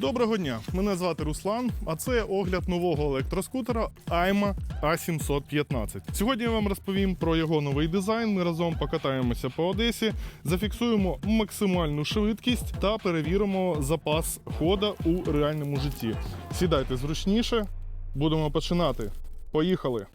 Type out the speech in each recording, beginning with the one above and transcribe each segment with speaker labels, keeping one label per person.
Speaker 1: Доброго дня! Мене звати Руслан, а це огляд нового електроскутера Айма А715. Сьогодні я вам розповім про його новий дизайн. Ми разом покатаємося по Одесі, зафіксуємо максимальну швидкість та перевіримо запас хода у реальному житті. Сідайте зручніше, будемо починати. Поїхали!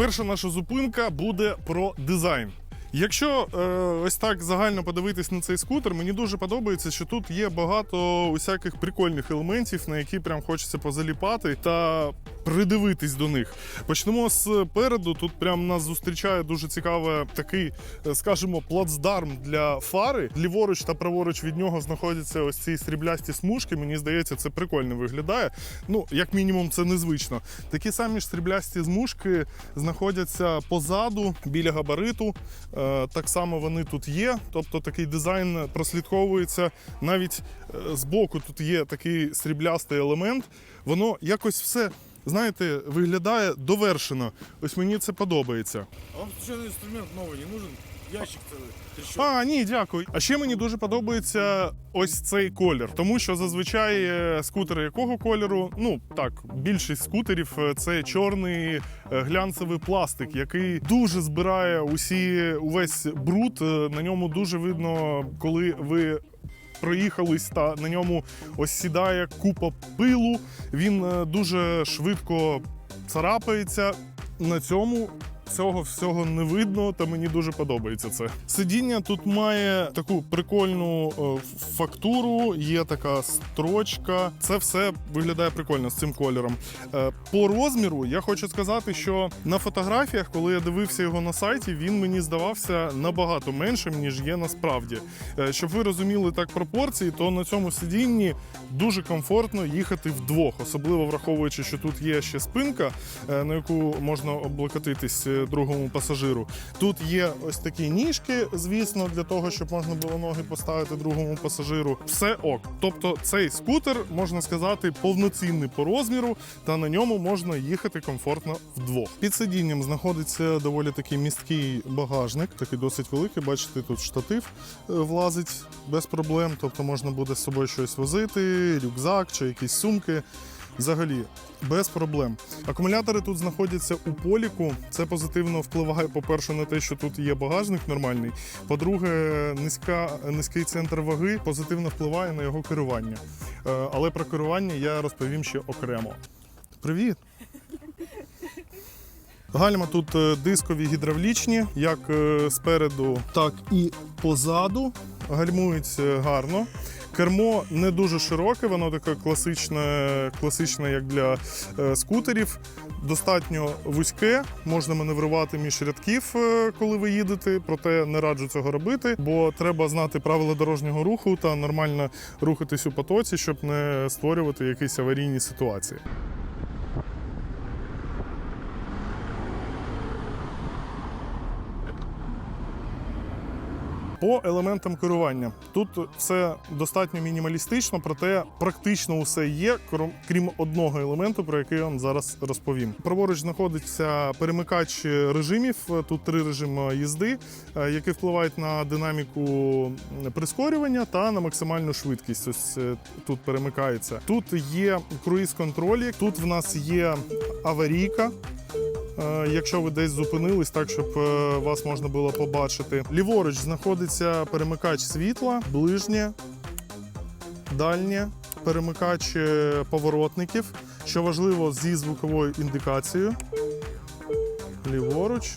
Speaker 1: Перша наша зупинка буде про дизайн. Якщо е, ось так загально подивитись на цей скутер, мені дуже подобається, що тут є багато усяких прикольних елементів, на які прям хочеться позаліпати та придивитись до них. Почнемо з переду. Тут прям нас зустрічає дуже цікавий такий, е, скажімо, плацдарм для фари. Ліворуч та праворуч від нього знаходяться ось ці сріблясті смужки. Мені здається, це прикольно виглядає. Ну, як мінімум, це незвично. Такі самі ж сріблясті змушки знаходяться позаду біля габариту. Е, Так само вони тут є. Тобто такий дизайн прослідковується. Навіть е, збоку тут є такий сріблястий елемент. Воно якось все Знаєте, виглядає довершено. Ось мені це подобається.
Speaker 2: А вам случайно инструмент новый не нужен? Ящик целый. Ты что?
Speaker 1: А, ні, дякую. А ще мені дуже подобається ось цей колір, тому що зазвичай е, скутери якого кольору? Ну так, більшість скутерів е, це чорний е, глянцевий пластик, який дуже збирає усі увесь бруд. Е, На ньому дуже видно, коли ви. Проїхались та на ньому ось сідає купа пилу. Він е, дуже швидко царапається. На цьому цього всього не видно, та мені дуже подобається це. Сидіння тут має таку прикольну е, фактуру, є така строчка. Це все виглядає прикольно з цим кольором. Е, По розміру я хочу сказати, що на фотографіях, коли я дивився його на сайті, він мені здавався набагато меншим, ніж є насправді. Е, Щоб ви розуміли так пропорції, то на цьому сидінні дуже комфортно їхати вдвох, особливо враховуючи, що тут є ще спинка, на яку можна облокотитись другому пасажиру. Тут є ось такі ніжки, звісно, для того, щоб можна було ноги поставити другому пасажиру. Все ок. Тобто цей скутер, можна сказати, повноцінний по розміру, та на ньому можна їхати комфортно вдвох. Під сидінням знаходиться доволі такий місткий багажник, такий досить великий. Бачите, тут штатив е, влазить без проблем. Тобто можна буде з собою щось возити, рюкзак чи якісь сумки. Взагалі, без проблем. Акумулятори тут знаходяться у поліку. Це позитивно впливає, по-перше, на те, що тут є багажник нормальний. По-друге, низька, низький центр ваги позитивно впливає на його керування. Е, Але про керування я розповім ще окремо. Привіт! Гальма тут е, дискові гідравлічні, як е, спереду, так і позаду. Гальмують гарно. Кермо не дуже широке, воно таке класичне, класичне як для е, скутерів. Достатньо вузьке, можна маневрувати між рядків, е, коли ви їдете. Проте не раджу цього робити, бо треба знати правила дорожнього руху та нормально рухатись у потоці, щоб не створювати якісь аварійні ситуації. По елементам керування тут все достатньо мінімалістично, проте практично усе є, крім- одного елементу, про який я вам зараз розповім. Праворуч знаходиться перемикач режимів. Тут три режими їзди, е, які впливають на динаміку прискорювання та на максимальну швидкість. Ось е, тут перемикається. Тут є круїз-контроль, тут в нас є аварійка. Е, Якщо ви десь зупинились, так щоб е, вас можна було побачити. Ліворуч знаходиться перемикач світла, ближнє, дальнє, перемикач е, поворотників, що важливо зі звуковою індикацією. Ліворуч,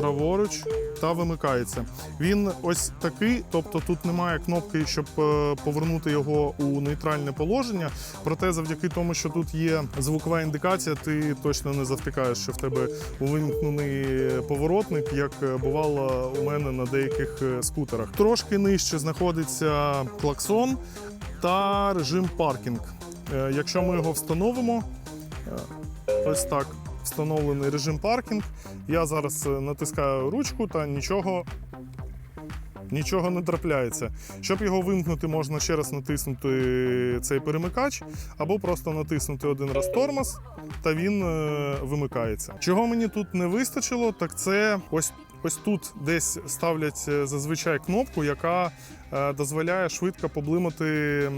Speaker 1: праворуч та вимикається. Він ось такий, тобто тут немає кнопки, щоб е, повернути його у нейтральне положення. Проте, завдяки тому, що тут є звукова індикація, ти точно не завтикаєш, що в тебе увімкнений поворотник, як е, бувало у мене на деяких е, скутерах. Трошки нижче знаходиться клаксон та режим паркінг. Якщо ми його встановимо, ось так встановлений режим паркінг. Я зараз е, натискаю ручку та нічого. Нічого не трапляється. Щоб його вимкнути, можна ще раз натиснути цей перемикач, або просто натиснути один раз тормоз, та він е, вимикається. Чого мені тут не вистачило, так це ось. Ось тут десь ставлять е, зазвичай кнопку, яка дозволяє швидко поблимати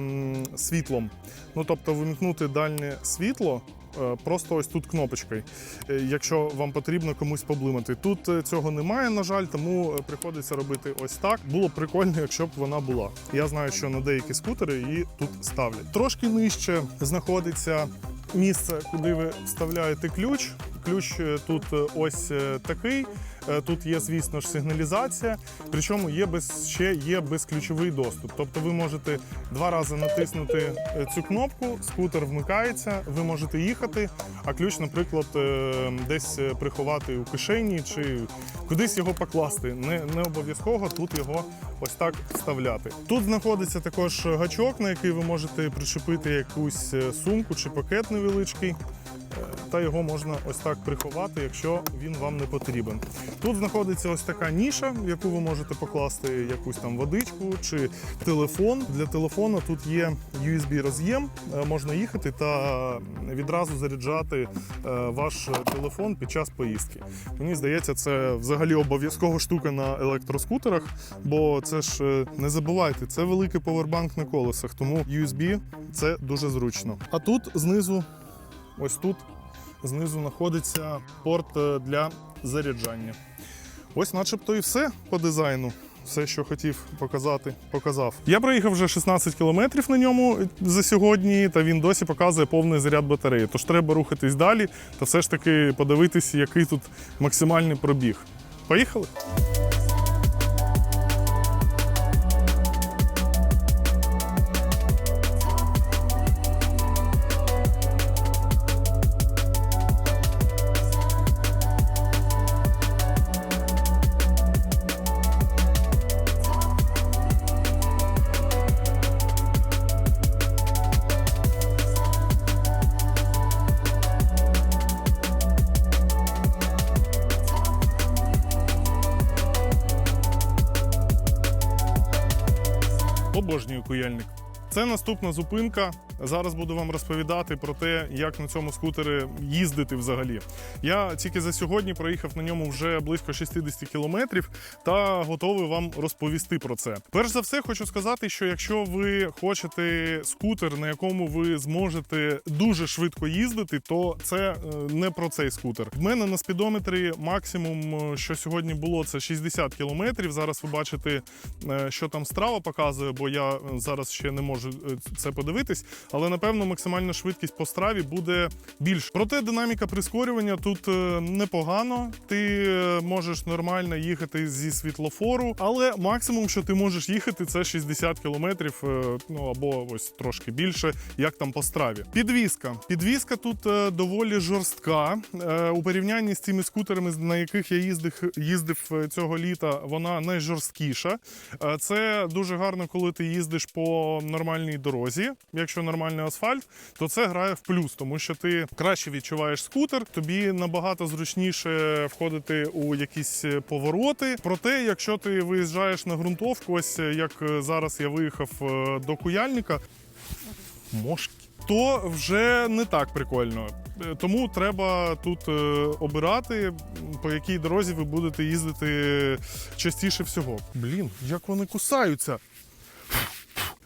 Speaker 1: світлом. Ну тобто вимкнути дальнє світло. Е, Просто ось тут кнопочкою, е, якщо вам потрібно комусь поблимати. Тут е, цього немає, на жаль, тому приходиться робити ось так. Було б прикольно, якщо б вона була. Я знаю, що на деякі скутери її тут ставлять. Трошки нижче знаходиться місце, куди ви вставляєте ключ. Ключ тут ось такий. Е, Тут є, звісно ж, сигналізація, причому є без ще є безключовий доступ. Тобто ви можете два рази натиснути е, цю кнопку, скутер вмикається, ви можете їхати, а ключ, наприклад, е, десь приховати у кишені чи кудись його покласти. Не, не обов'язково тут його ось так вставляти. Тут знаходиться також гачок, на який ви можете причепити якусь сумку чи пакет невеличкий. Е, Та його можна ось так приховати, якщо він вам не потрібен. Тут знаходиться ось така ніша, в яку ви можете покласти якусь там водичку чи телефон. Для телефону тут є USB роз'єм, е, можна їхати та відразу заряджати е, ваш телефон під час поїздки. Мені здається, це взагалі обов'язкова штука на електроскутерах, бо це ж е, не забувайте, це великий повербанк на колесах, тому USB це дуже зручно. А тут знизу, ось тут знизу знаходиться порт е, для заряджання. Ось, начебто, і все по дизайну. Все, що хотів показати, показав. Я проїхав вже 16 кілометрів на ньому за сьогодні, та він досі показує повний заряд батареї. Тож треба рухатись далі та все ж таки подивитися, який тут максимальний пробіг. Поїхали? Обожнюю куяльник. Це наступна зупинка. Зараз буду вам розповідати про те, як на цьому скутері їздити взагалі. Я тільки за сьогодні проїхав на ньому вже близько 60 кілометрів та готовий вам розповісти про це. Перш за все, хочу сказати, що якщо ви хочете скутер, на якому ви зможете дуже швидко їздити, то це е, не про цей скутер. В мене на спідометрі максимум, е, що сьогодні було, це 60 кілометрів. Зараз ви бачите, е, що там страва показує, бо я зараз ще не можу це подивитись. Але напевно максимальна швидкість по страві буде більш. Проте динаміка прискорювання тут е, непогано. Ти е, можеш нормально їхати зі світлофору, але максимум, що ти можеш їхати, це 60 кілометрів, е, ну або ось трошки більше, як там по страві. Підвізка. Підвізка тут доволі жорстка. У порівнянні з цими скутерами, на яких я їздив, їздив цього літа, вона найжорсткіша. Це дуже гарно, коли ти їздиш по нормальній дорозі. Якщо нормальний асфальт, то це грає в плюс, тому що ти краще відчуваєш скутер, тобі набагато зручніше входити у якісь е, повороти. Проте, якщо ти виїжджаєш на ґрунтовку, ось е, як е, зараз я виїхав до Куяльника, мошки. То вже не так прикольно. Тому треба тут обирати, по якій дорозі ви будете їздити частіше всього. Блін, як вони кусаються.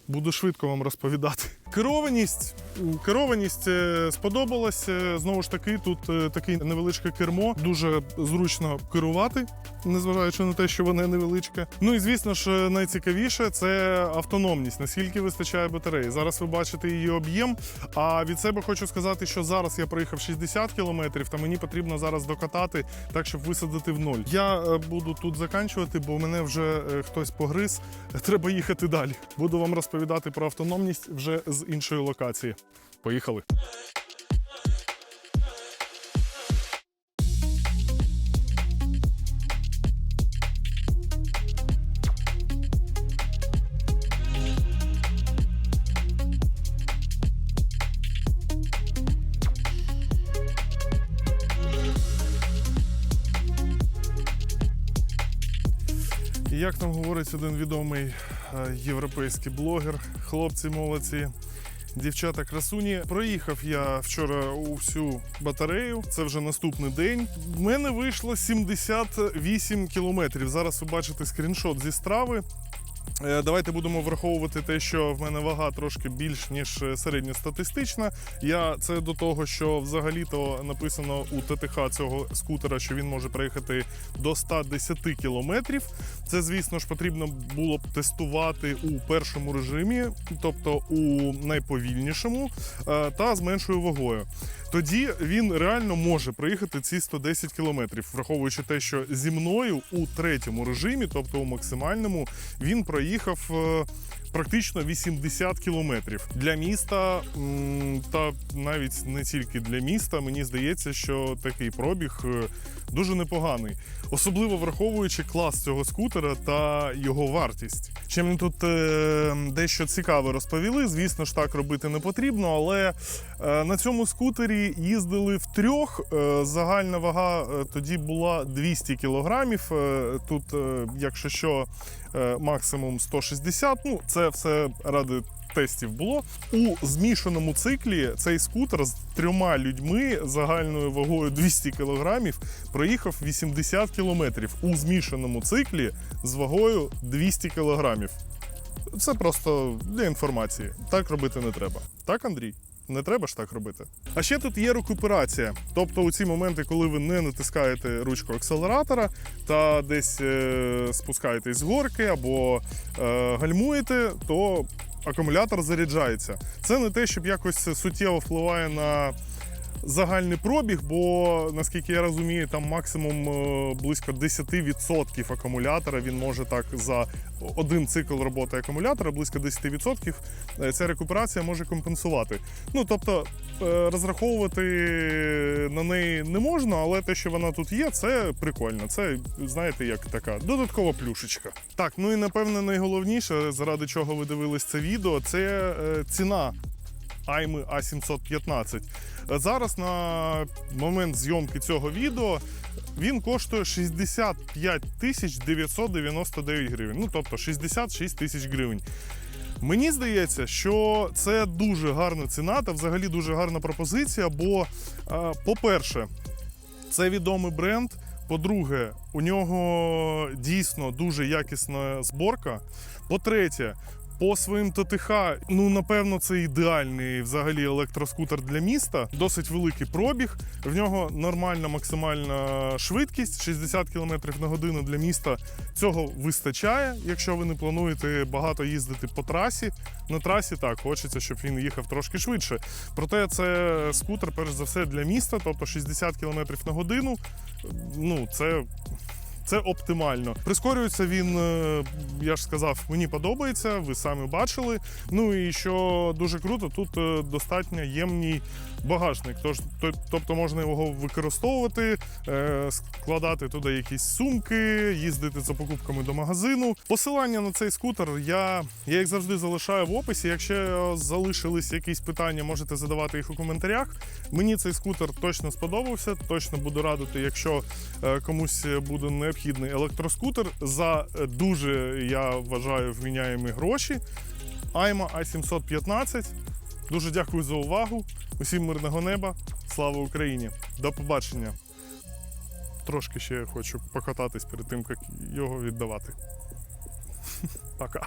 Speaker 1: Буду швидко вам розповідати. Керованість. Керованість е, сподобалась. Е, Знову ж таки, тут е, таке невеличке кермо. Дуже зручно керувати, незважаючи на те, що воно невеличке. Ну і звісно ж, найцікавіше це автономність. Наскільки вистачає батареї. Зараз ви бачите її об'єм. А від себе хочу сказати, що зараз я проїхав 60 кілометрів, та мені потрібно зараз докатати так, щоб висадити в ноль. Я буду тут заканчувати, бо мене вже хтось погриз. Треба їхати далі. Буду вам розповідати про автономність вже з іншої локації. Поїхали. Як нам говорить один відомий е, європейський блогер, хлопці молодці, дівчата красуні. Проїхав я вчора у всю батарею. Це вже наступний день. В мене вийшло 78 кілометрів. Зараз ви бачите скріншот зі страви. Е, Давайте будемо враховувати те, що в мене вага трошки більш ніж е, середньостатистична. Я це до того, що взагалі-то написано у ТТХ цього скутера, що він може проїхати до 110 кілометрів. Це, звісно ж, потрібно було б тестувати у першому режимі, тобто у найповільнішому, е, та з меншою вагою. Тоді він реально може проїхати ці 110 кілометрів, враховуючи те, що зі мною у третьому режимі, тобто у максимальному, він проїхав е, практично 80 кілометрів для міста, та навіть не тільки для міста. Мені здається, що такий пробіг е, дуже непоганий, особливо враховуючи клас цього скутера та його вартість. Ще мені тут е, дещо цікаве розповіли. Звісно ж, так робити не потрібно, але е, на цьому скутері їздили втрьох. Е, загальна вага тоді була 200 кілограмів. Тут, якщо що, максимум 160. Ну, це все ради тестів було. У змішаному циклі цей скутер з трьома людьми загальною вагою 200 кілограмів проїхав 80 кілометрів у змішаному циклі з вагою 200 кг. Це просто для інформації. Так робити не треба. Так, Андрій? Не треба ж так робити. А ще тут є рекуперація. Тобто, у ці моменти, коли ви не натискаєте ручку акселератора та десь е, спускаєтесь з горки або е, гальмуєте, то акумулятор заряджається. Це не те, щоб якось суттєво впливає на загальний пробіг, бо наскільки я розумію, там максимум е, близько 10% акумулятора. Він може так за один цикл роботи акумулятора, близько 10%, е, ця рекуперація може компенсувати. Ну тобто е, розраховувати на неї не можна, але те, що вона тут є, це прикольно. Це знаєте, як така додаткова плюшечка. Так, ну і напевне найголовніше, заради чого ви дивились це відео, це ціна Айми А715. Зараз на момент зйомки цього відео він коштує 65 тисяч 999 гривень. Ну тобто 66 тисяч гривень. Мені здається, що це дуже гарна ціна та взагалі дуже гарна пропозиція. Бо, е, по-перше, це відомий бренд. По-друге, у нього дійсно дуже якісна зборка. По-третє, по своїм ТТХ, ну напевно, це ідеальний взагалі електроскутер для міста. Досить великий пробіг. В нього нормальна максимальна швидкість 60 км на годину для міста. Цього вистачає, якщо ви не плануєте багато їздити по трасі. На трасі так хочеться, щоб він їхав трошки швидше. Проте це скутер, перш за все, для міста, тобто 60 км на годину. Ну, це це оптимально. Прискорюється він, е, я ж сказав, мені подобається, ви самі бачили. Ну і що дуже круто, тут е, достатньо ємний багажник. Тож, то- тобто можна його використовувати, е, складати туди якісь сумки, їздити за покупками до магазину. Посилання на цей скутер я, я як завжди залишаю в описі. Якщо залишились якісь питання, можете задавати їх у коментарях. Мені цей скутер точно сподобався. Точно буду радити, якщо е, комусь буде необхідний електроскутер за дуже, я вважаю, вміняємі гроші. Айма А715. Дуже дякую за увагу. Усім мирного неба. Слава Україні! До побачення. Трошки ще хочу покататись перед тим, як його віддавати. Пока.